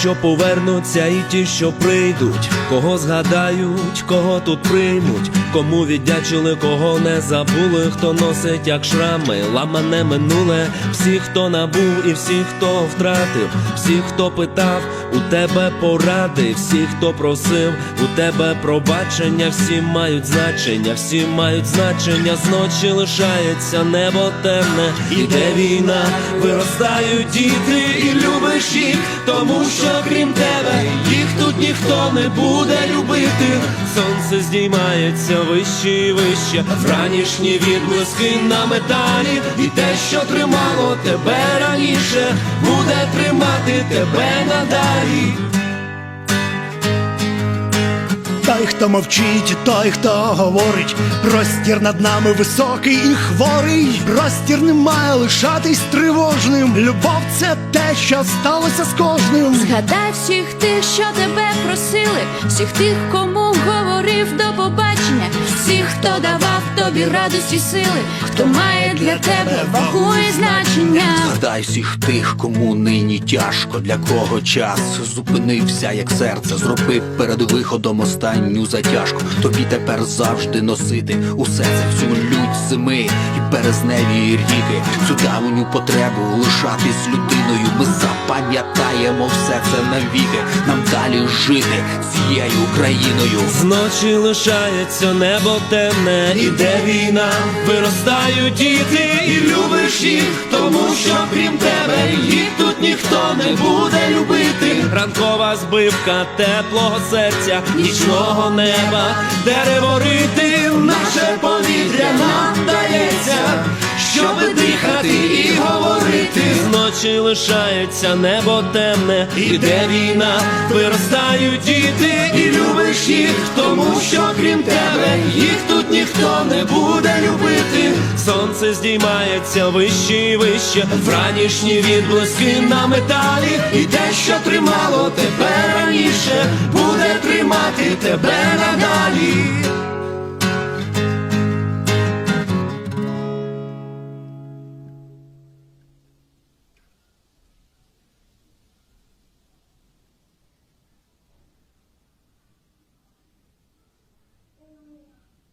що повернуться, і ті, що прийдуть, кого згадають, кого тут приймуть, кому віддячили, кого не забули, хто носить як шрами, ламане минуле, всі, хто набув, і всі, хто втратив, всі, хто питав, у тебе поради, всі, хто просив, у тебе пробачення, всі мають значення, всі мають значення, зночі лишається небо темне, іде війна, виростають діти, і любиш їх, тому що крім тебе їх тут ніхто не буде любити. Сонце здіймається вище і вище, вранішні відблиски на металі, і те, що тримало тебе раніше, буде тримати тебе надалі. Той, хто мовчить, той, хто говорить, простір над нами високий і хворий. Простір не має лишатись тривожним. Любов це те, що сталося з кожним. Згадай всіх тих, що тебе просили, всіх тих, кому говорив до побачення, всіх, хто давав тобі радості сили, хто має для тебе вагу і значення. Згадай всіх тих, кому нині тяжко, для кого час зупинився, як серце, зробив перед виходом останню затяжку. Тобі тепер завжди носити усе це, всю лють зими і березневі ріки, цю давню потребу лишатись людиною. Ми запам'ятаємо все це навіки. Нам далі жити цією Україною. Зночі лишається небо темне, іде війна, виростають діти, і любиш їх, тому що крім тебе їх тут ніхто не буде любити. Ранкова збивка теплого серця, нічного неба, дерево рити, Зночі лишається небо темне, іде війна, виростають діти, і любиш їх, тому що крім тебе їх тут ніхто не буде любити. Сонце здіймається вище і вище, вранішні відблиски на металі, і те, що тримало тебе раніше, буде тримати тебе надалі.